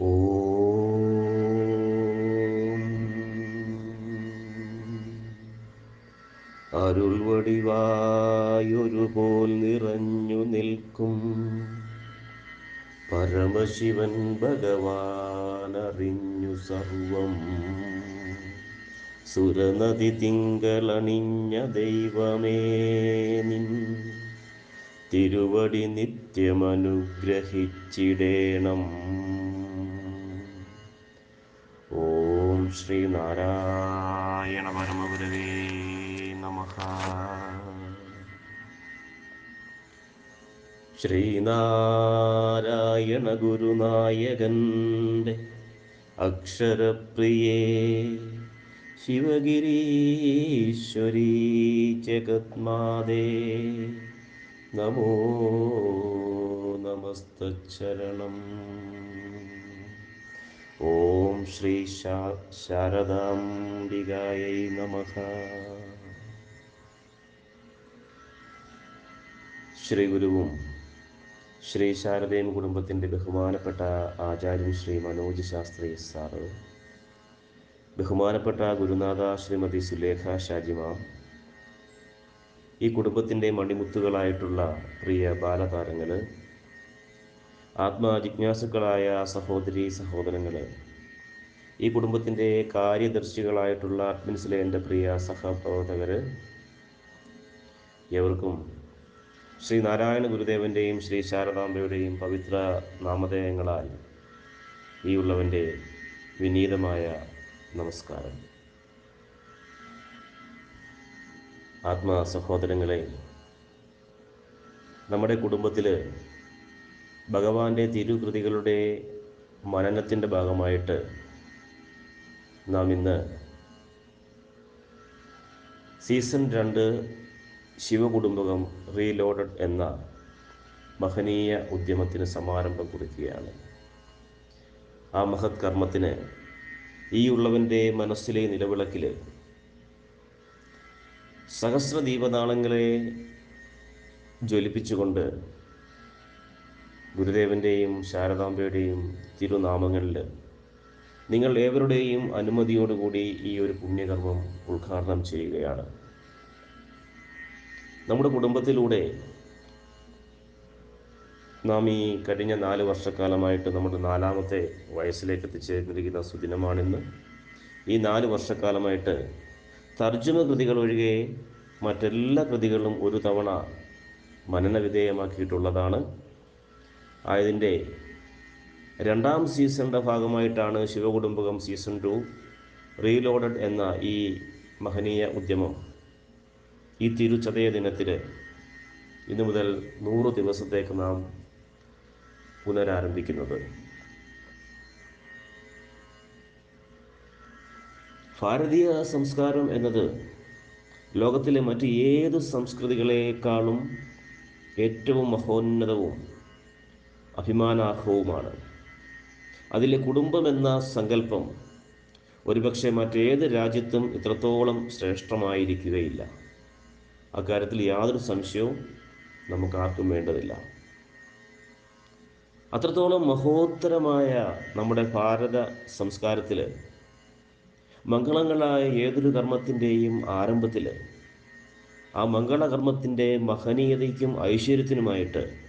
ഓം അരുൾ വടിവായൊരു പോൽ നിറഞ്ഞു നിൽക്കും. പരമശിവൻ ഭഗവാൻ അറിഞ്ഞു സർവം. സുരനദി തിങ്കളണിഞ്ഞ ദൈവമേ നിൻ. തിരുവടി നിത്യമനുഗ്രഹിച്ചിടേണം. ശ്രീനാരായണ പരമഗുരവേ നമഃ. ശ്രീനാരായണ ഗുരുനായകന്റെ അക്ഷരപ്രിയേ ശിവഗിരീശ്വരീ ജഗത്മാതേ. നമോ നമസ്തച്ചരണം ഓം ശ്രീ ശാ ശാരദാംബികായൈ നമഃ. ശ്രീ ഗുരുവും ശ്രീ ശാരദയും കുടുംബത്തിന്റെ ബഹുമാനപ്പെട്ട ആചാര്യൻ ശ്രീ മനോജ് ശാസ്ത്രി സാറ് ബഹുമാനപ്പെട്ട ഗുരുനാഥ ശ്രീമതി സുലേഖ ഷാജിമ ഈ കുടുംബത്തിന്റെ മണിമുത്തുകളായിട്ടുള്ള പ്രിയ ബാലതാരങ്ങൾ ആത്മജിജ്ഞാസുക്കളായ സഹോദരി സഹോദരങ്ങളെ ഈ കുടുംബത്തിന്റെ കാര്യദർശികളായിട്ടുള്ള അഡ്മിൻസിലെ എന്റെ പ്രിയ സഹപ്രവർത്തകർ എവർക്കും ശ്രീ നാരായണ ഗുരുദേവന്റെയും ശ്രീ ശാരദാംബയുടെയും പവിത്ര നാമധേയങ്ങളാൽ ഈ ഉള്ളവന്റെ വിനീതമായ നമസ്കാരം. ആത്മാ സഹോദരങ്ങളെ നമ്മുടെ കുടുംബത്തിൽ ഭഗവാന്റെ തിരുകൃതികളുടെ മനനത്തിന്റെ ഭാഗമായിട്ട് നാം ഇന്ന് സീസൺ രണ്ട് ശിവകുടുംബകം റീലോഡഡ് എന്ന മഹനീയ ഉദ്യമത്തിന് സമാരംഭം കുറിക്കുകയാണ്. ആ മഹത് കർമ്മത്തിന് ഈ ഉള്ളവന്റെ മനസ്സിലെ നിലവിളക്കിൽ സഹസ്രദീപനാളങ്ങളെ ജ്വലിപ്പിച്ചുകൊണ്ട് ഗുരുദേവന്റെയും ശാരദാംബയുടെയും തിരുനാമങ്ങളിൽ നിങ്ങൾ ഏവരുടെയും അനുമതിയോടുകൂടി ഈ ഒരു പുണ്യകർമ്മം ഉദ്ഘാടനം ചെയ്യുകയാണ്. നമ്മുടെ കുടുംബത്തിലൂടെ നാം ഈ കഴിഞ്ഞ നാല് വർഷക്കാലമായിട്ട് നമ്മുടെ നാലാമത്തെ വയസ്സിലേക്ക് എത്തിച്ചേർന്നിരിക്കുന്ന സുദിനമാണിന്ന്. ഈ നാല് വർഷക്കാലമായിട്ട് തർജമ കൃതികൾ ഒഴികെ മറ്റെല്ലാ കൃതികളും ഒരു തവണ മനനവിധേയമാക്കിയിട്ടുള്ളതാണ്. ആയതിന്റെ രണ്ടാം സീസണിന്റെ ഭാഗമായിട്ടാണ് ശിവകുടുംബകം സീസൺ ടു റീലോഡഡ് എന്ന ഈ മഹനീയ ഉദ്യമം ഈ തിരുച്ചതയ ദിനത്തിൽ ഇന്നു മുതൽ നൂറ് ദിവസത്തേക്ക് നാം പുനരാരംഭിക്കുന്നത്. ഭാരതീയ സംസ്കാരം എന്നത് ലോകത്തിലെ മറ്റ് ഏത് സംസ്കൃതികളെക്കാളും ഏറ്റവും മഹോന്നതവും അഭിമാനാർഹവുമാണ്. അതിലെ കുടുംബമെന്ന സങ്കല്പം ഒരുപക്ഷെ മറ്റേത് രാജ്യത്തും ഇത്രത്തോളം ശ്രേഷ്ഠമായിരിക്കുകയില്ല. അക്കാര്യത്തിൽ യാതൊരു സംശയവും നമുക്ക് ആർക്കും വേണ്ടതില്ല. അത്രത്തോളം മഹോത്തരമായ നമ്മുടെ ഭാരത സംസ്കാരത്തിൽ മംഗളങ്ങളായ ഏതൊരു കർമ്മത്തിന്റെയും ആരംഭത്തിൽ ആ മംഗളകർമ്മത്തിന്റെ മഹനീയതയ്ക്കും ഐശ്വര്യത്തിനുമായിട്ട്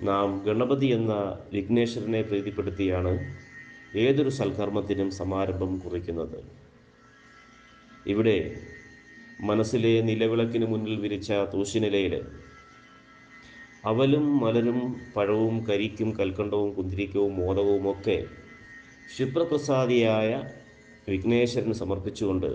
നാം ഗണപതി എന്ന വിഘ്നേശ്വരനെ പ്രീതിപ്പെടുത്തിയാണ് ഏതൊരു സൽക്കർമ്മത്തിനും സമാരംഭം കുറിക്കുന്നത്. ഇവിടെ മനസ്സിലെ നിലവിളക്കിന് മുന്നിൽ വിരിച്ച തൂശിനിലയിൽ അവലും മലരും പഴവും കരിക്കും കൽക്കണ്ടവും കുന്തിരിക്കവും മോദകവുമൊക്കെ ക്ഷിപ്രപ്രസാദിയായ വിഘ്നേശ്വരന് സമർപ്പിച്ചുകൊണ്ട്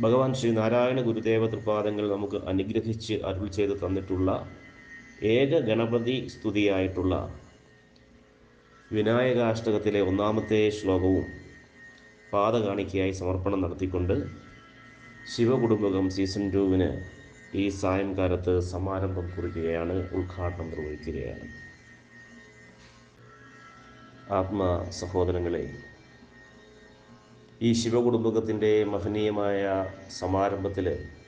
ഭഗവാൻ ശ്രീ നാരായണ ഗുരുദേവ തൃപാദങ്ങൾ നമുക്ക് അനുഗ്രഹിച്ച് അരുൾ ചെയ്ത് തന്നിട്ടുള്ള ഏക ഗണപതി സ്തുതിയായിട്ടുള്ള വിനായകാഷ്ടകത്തിലെ ഒന്നാമത്തെ ശ്ലോകവും പാദകാണിക്കയായി സമർപ്പണം നടത്തിക്കൊണ്ട് ശിവകുടുംബകം സീസൺ ടുവിന് ഈ സായംകാലത്ത് സമാരംഭം കുറിക്കുകയാണ് ഉദ്ഘാടനം നിർവഹിക്കുകയാണ്. ആത്മ സഹോദരങ്ങളെ ഈ ശിവകുടുംബകത്തിന്റെ മഹനീയമായ സമാരംഭത്തിൽ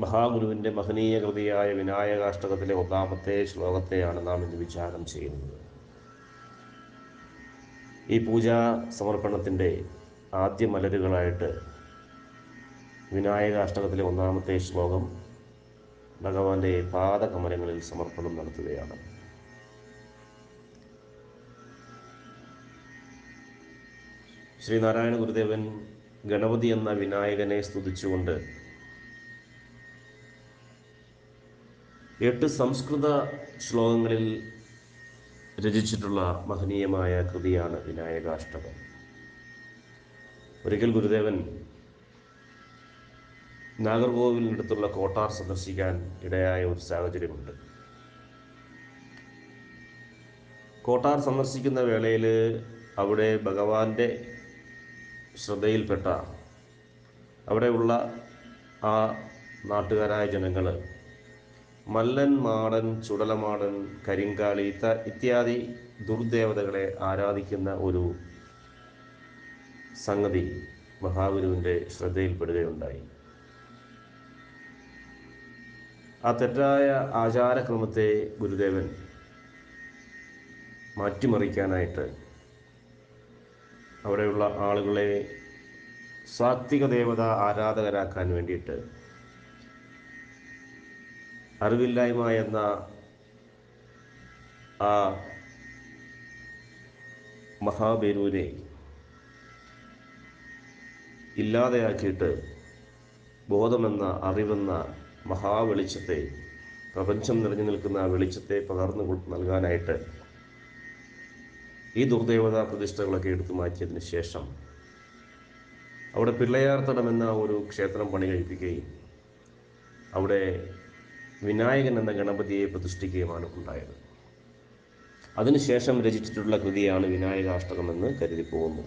മഹാഗുരുവിന്റെ മഹനീയ കൃതിയായ വിനായകാഷ്ടകത്തിലെ ഒന്നാമത്തെ ശ്ലോകത്തെയാണ് നാം ഇന്ന് വിചാരം ചെയ്യുന്നത്. ഈ പൂജാ സമർപ്പണത്തിന്റെ ആദ്യ മലരുകളായിട്ട് വിനായകാഷ്ടകത്തിലെ ഒന്നാമത്തെ ശ്ലോകം ഭഗവാന്റെ പാദകമലങ്ങളിൽ സമർപ്പണം നടത്തുകയാണ്. ശ്രീനാരായണ ഗുരുദേവൻ ഗണപതി എന്ന വിനായകനെ സ്തുതിച്ചുകൊണ്ട് എട്ട് സംസ്കൃത ശ്ലോകങ്ങളിൽ രചിച്ചിട്ടുള്ള മഹനീയമായ കൃതിയാണ് വിനായകാഷ്ടകം. ഒരിക്കൽ ഗുരുദേവൻ നാഗർകോവിലിനടുത്തുള്ള കോട്ടാർ സന്ദർശിക്കാൻ ഇടയായ ഒരു സാഹചര്യമുണ്ട്. കോട്ടാർ സന്ദർശിക്കുന്ന വേളയിൽ അവിടെ ഭഗവാന്റെ ശ്രദ്ധയിൽപ്പെട്ട അവിടെയുള്ള ആ നാട്ടുകാരായ ജനങ്ങൾ മല്ലൻ മാടൻ ചുടലമാടൻ കരിങ്കാളി ഇത്യാദി ദുർദേവതകളെ ആരാധിക്കുന്ന ഒരു സംഗതി മഹാഗുരുവിന്റെ ശ്രദ്ധയിൽപ്പെടുകയുണ്ടായി. ആ തെറ്റായ ആചാരക്രമത്തെ ഗുരുദേവൻ മാറ്റിമറിക്കാനായിട്ട് അവിടെയുള്ള ആളുകളെ സാത്വിക ദേവത ആരാധകരാക്കാൻ വേണ്ടിയിട്ട് അറിവില്ലായ്മ എന്ന ആ മഹാബേരൂരെ ഇല്ലാതെയാക്കിയിട്ട് ബോധമെന്ന അറിവെന്ന മഹാവെളിച്ചത്തെ പ്രപഞ്ചം നിറഞ്ഞു നിൽക്കുന്ന ആ വെളിച്ചത്തെ പകർന്നു നൽകാനായിട്ട് ഈ ദുർദേവതാ പ്രതിഷ്ഠകളൊക്കെ എടുത്തു മാറ്റിയതിന് ശേഷം അവിടെ പിള്ളയാർത്തടം എന്ന ഒരു ക്ഷേത്രം പണി കഴിപ്പിക്കുകയും അവിടെ വിനായകൻ എന്ന ഗണപതിയെ പ്രതിഷ്ഠിക്കുകയുമാണ് ഉണ്ടായത്. അതിനുശേഷം രചിച്ചിട്ടുള്ള കൃതിയാണ് വിനായകാഷ്ടകമെന്ന് കരുതി പോകുന്നു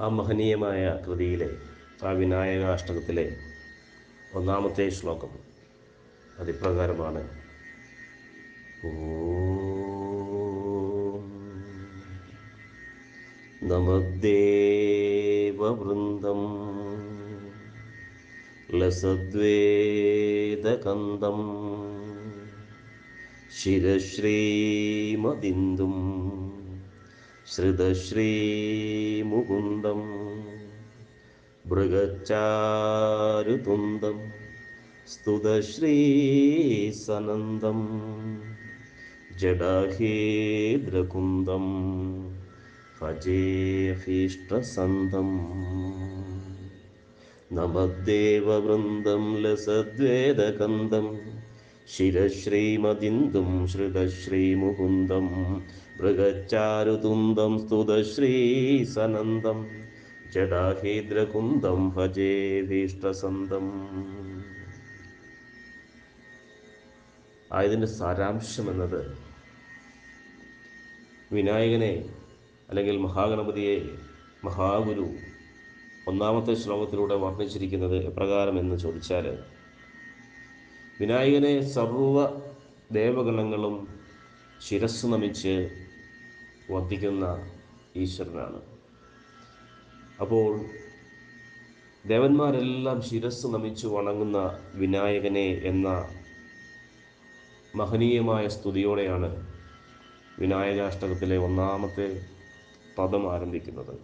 ആ മഹനീയമായ കൃതിയിലെ ആ വിനായകാഷ്ടകത്തിലെ ഒന്നാമത്തെ ശ്ലോകം അതിപ്രകാരമാണ്. ഓം ലസദ്വേദകന്ദം ശിരശ്രീമദിന്ദും ശ്രുതശ്രീമുകുന്ദം മൃഗച്ചാരുതുന്ദം സ്തുതശ്രീസനന്ദം ജഡാഹേദ്രകുന്ദം ഭജേഭീഷ്ടസന്തം നമദ്ദേവവൃന്ദം ലസദ്വേദകന്ദം ശിരശ്രീമതിന്ദും ശ്രുതശ്രീമുകുന്ദം മൃഗച്ചാരുതുന്ദം സ്തുതശ്രീസനന്ദം ജഡാഹീദ്രകുന്ദം ഭജേഭീഷ്ടസന്തം ആയതിന്റെ സാരാംശം എന്നത് വിനായകനെ അല്ലെങ്കിൽ മഹാഗണപതിയെ മഹാഗുരു ഒന്നാമത്തെ ശ്ലോകത്തിലൂടെ വർണിച്ചിരിക്കുന്നത് എപ്രകാരം എന്ന് ചോദിച്ചാൽ വിനായകനെ സർവ ദേവഗണങ്ങളും ശിരസ് നമിച്ച് വർദ്ധിക്കുന്ന ഈശ്വരനാണ്. അപ്പോൾ ദേവന്മാരെല്ലാം ശിരസ് നമിച്ച് വണങ്ങുന്ന വിനായകനെ എന്ന മഹനീയമായ സ്തുതിയോടെയാണ് വിനായകാഷ്ടകത്തിലെ ഒന്നാമത്തെ പദം ആരംഭിക്കുന്നത്.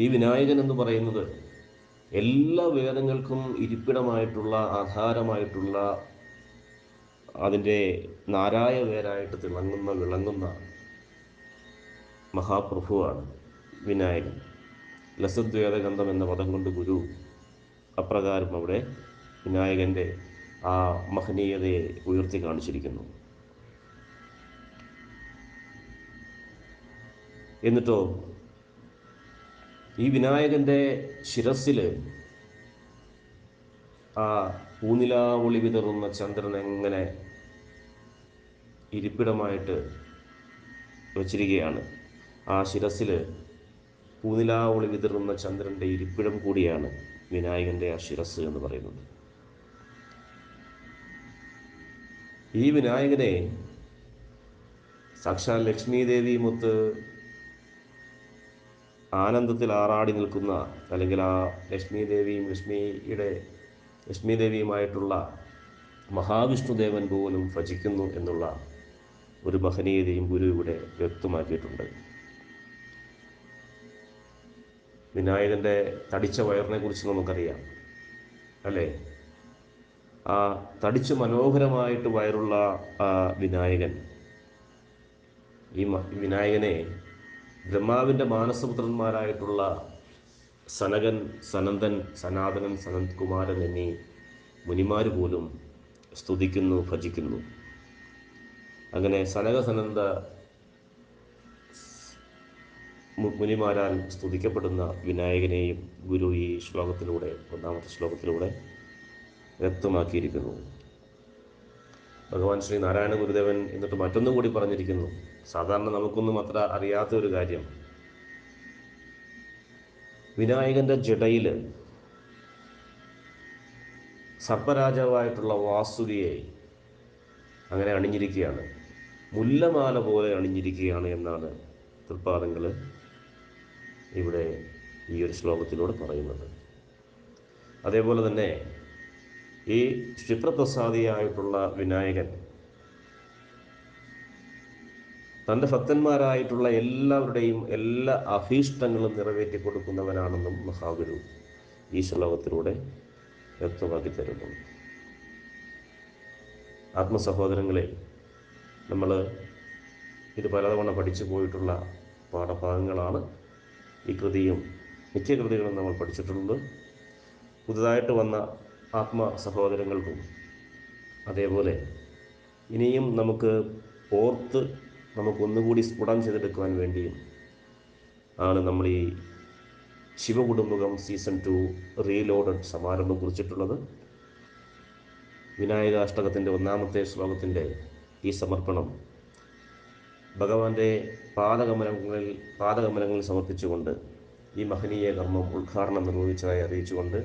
ഈ വിനായകൻ എന്ന് പറയുന്നത് എല്ലാ വേദങ്ങൾക്കും ഇരിപ്പിടമായിട്ടുള്ള ആധാരമായിട്ടുള്ള അതിന്റെ നാരായ വേരായിട്ട് തിളങ്ങുന്ന വിളങ്ങുന്ന മഹാപ്രഭുവാണ് വിനായകൻ. ലസദ്വേദഗന്ധം എന്ന പദം കൊണ്ട് ഗുരു അപ്രകാരം അവിടെ വിനായകന്റെ ആ മഹനീയതയെ ഉയർത്തി കാണിച്ചിരിക്കുന്നു. എന്നിട്ടോ ഈ വിനായകന്റെ ശിരസിൽ ആ പൂനിലാവൊളി വിതറുന്ന ചന്ദ്രൻ എങ്ങനെ ഇരിപ്പിടമായിട്ട് വച്ചിരിക്കുകയാണ്. ആ ശിരസിൽ പൂനിലാവൊളി വിതറുന്ന ചന്ദ്രന്റെ ഇരിപ്പിടം കൂടിയാണ് വിനായകന്റെ ആ ശിരസ് എന്ന് പറയുന്നത്. ഈ വിനായകനെ സാക്ഷാൽ ലക്ഷ്മി ദേവി മുത്ത് ആനന്ദത്തിൽ ആറാടി നിൽക്കുന്ന അല്ലെങ്കിൽ ആ ലക്ഷ്മി ദേവിയും ലക്ഷ്മിയുടെ ലക്ഷ്മി ദേവിയുമായിട്ടുള്ള മഹാവിഷ്ണുദേവൻ പോലും ഭജിക്കുന്നു എന്നുള്ള ഒരു മഹനീയതയും ഗുരു ഇവിടെ വ്യക്തമാക്കിയിട്ടുണ്ട്. വിനായകന്റെ തടിച്ച വയറിനെ കുറിച്ച് നമുക്കറിയാം അല്ലേ? ആ തടിച്ച് മനോഹരമായിട്ട് വയറുള്ള ആ വിനായകൻ ഈ വിനായകനെ ബ്രഹ്മാവിന്റെ മാനസപുത്രന്മാരായിട്ടുള്ള സനകൻ സനന്ദൻ സനാതനൻ സനന്ത് കുമാരൻ എന്നീ മുനിമാർ പോലും സ്തുതിക്കുന്നു ഭജിക്കുന്നു. അങ്ങനെ സനക സനന്ദ മുനിമാരാൽ സ്തുതിക്കപ്പെടുന്ന വിനായകനെയും ഗുരു ഈ ശ്ലോകത്തിലൂടെ ഒന്നാമത്തെ ശ്ലോകത്തിലൂടെ വ്യക്തമാക്കിയിരിക്കുന്നു. ഭഗവാൻ ശ്രീ നാരായണ ഗുരുദേവൻ എന്നിട്ട് മറ്റൊന്നും കൂടി പറഞ്ഞിരിക്കുന്നു. സാധാരണ നമുക്കൊന്നും അത്ര അറിയാത്ത ഒരു കാര്യം. വിനായകന്റെ ജടയിൽ സർപ്പരാജാവായിട്ടുള്ള വാസുകിയെ അങ്ങനെ അണിഞ്ഞിരിക്കുകയാണ്. മുല്ലമാല പോലെ അണിഞ്ഞിരിക്കുകയാണ് എന്നാണ് തൃപ്പാദങ്ങൾ ഇവിടെ ഈ ഒരു ശ്ലോകത്തിലൂടെ പറയുന്നത്. അതേപോലെ തന്നെ ഈ ക്ഷിപ്രപ്രസാദിയായിട്ടുള്ള വിനായകൻ തന്റെ ഭക്തന്മാരായിട്ടുള്ള എല്ലാവരുടെയും എല്ലാ അഭീഷ്ടങ്ങളും നിറവേറ്റി കൊടുക്കുന്നവനാണെന്നും മഹാഗുരു ഈ ശ്ലോകത്തിലൂടെ വ്യക്തമാക്കി തരുന്നു. ആത്മസഹോദരങ്ങളെ നമ്മൾ ഇത് പലതവണ പഠിച്ചു പോയിട്ടുള്ള പാഠഭാഗങ്ങളാണ്. ഈ കൃതിയും മിക്ക കൃതികളും നമ്മൾ പഠിച്ചിട്ടുണ്ട്. പുതുതായിട്ട് വന്ന ആത്മ സഹോദരങ്ങൾക്കും അതേപോലെ ഇനിയും നമുക്ക് ഓർത്ത് നമുക്കൊന്നുകൂടി സ്ഫുടം ചെയ്തെടുക്കുവാൻ വേണ്ടിയും ആണ് നമ്മൾ ഈ ശിവകുടുംബകം സീസൺ ടു റീലോഡഡ് സമാരംഭം കുറിച്ചിട്ടുള്ളത്. വിനായകാഷ്ടകത്തിന്റെ ഒന്നാമത്തെ ശ്ലോകത്തിന്റെ ഈ സമർപ്പണം ഭഗവാന്റെ പാദകമലങ്ങളിൽ പാദകമലങ്ങളിൽ സമർപ്പിച്ചുകൊണ്ട് ഈ മഹനീയ കർമ്മം ഉദ്ഘാടനം നിർവഹിച്ചതായി അറിയിച്ചുകൊണ്ട്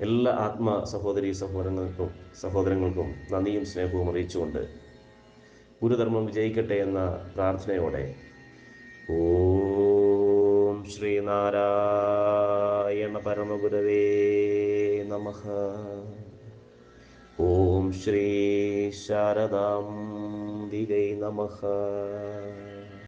എല്ലാ ആത്മ സഹോദരി സഹോദരങ്ങൾക്കും സഹോദരങ്ങൾക്കും നന്ദിയും സ്നേഹവും അറിയിച്ചുകൊണ്ട് ഗുരുധർമ്മം വിജയിക്കട്ടെ എന്ന പ്രാർത്ഥനയോടെ. ഓം ശ്രീനാരായണ പരമഗുരവേ നമ. ഓം ശ്രീ ശാരദാം ദിഗൈ നമ.